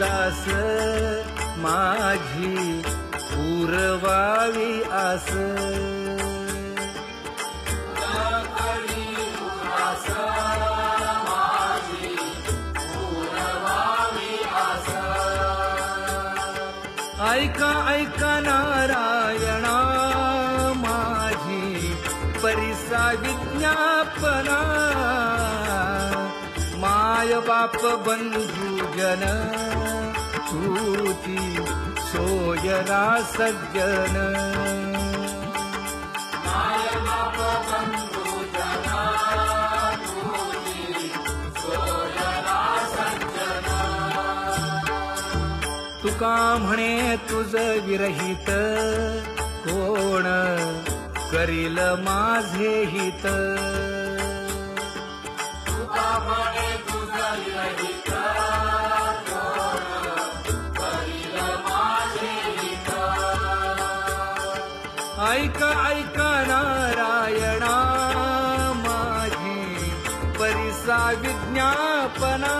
दास माझी पुरवावी आस. ऐका ऐका नारायणा माझी परिसा विज्ञापना. माय बाप बंधुजन तुती सोयरा सज्जन. तुका म्हणे तुझ विरहित कोण करील माझे हित? ऐका ऐका नारायणा माझी परिसा विज्ञापना.